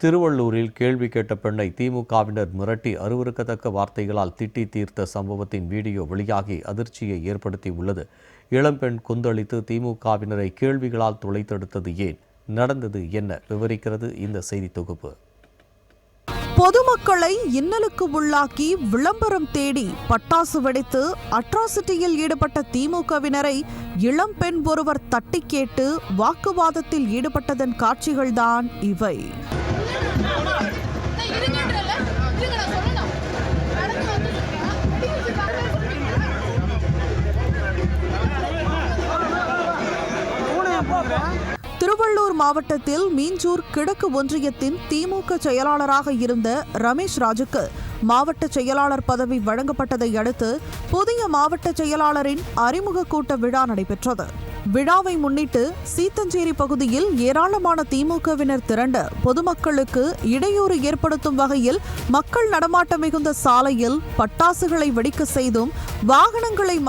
திருவள்ளூரில் கேள்வி கேட்ட பெண்ணை திமுகவினர் மிரட்டி அருவருக்கத்தக்க வார்த்தைகளால் திட்டி தீர்த்த சம்பவத்தின் வீடியோ வெளியாகி அதிர்ச்சியை ஏற்படுத்தி உள்ளது இளம்பெண் கொந்தளித்து திமுகவினரை கேள்விகளால் துளைத்தெடுத்தது ஏன்? நடந்தது என்ன? விவரிக்கிறது இந்த செய்தி தொகுப்பு. பொதுமக்களை இன்னலுக்கு உள்ளாக்கி விளம்பரம் தேடி பட்டாசு வெடித்து அட்ராசிட்டியில் ஈடுபட்ட திமுகவினரை இளம்பெண் ஒருவர் தட்டி கேட்டு வாக்குவாதத்தில் ஈடுபட்டதன் காட்சிகள்தான் இவை. திருவள்ளூர் மாவட்டத்தில் மீஞ்சூர் கிழக்கு ஒன்றியத்தின் திமுக செயலாளராக இருந்த ரமேஷ் ராஜுக்கு மாவட்ட செயலாளர் பதவி வழங்கப்பட்டதை அடுத்து புதிய மாவட்ட செயலாளரின் அறிமுக கூட்ட விழா நடைபெற்றது. விழாவை முன்னிட்டு சீத்தஞ்சேரி பகுதியில் ஏராளமான திமுகவினர் திரண்ட பொதுமக்களுக்கு இடையூறு ஏற்படுத்தும் வகையில் மக்கள் நடமாட்டம் மிகுந்த சாலையில் பட்டாசுகளை வெடிக்க செய்தும் வாகனங்களை மறி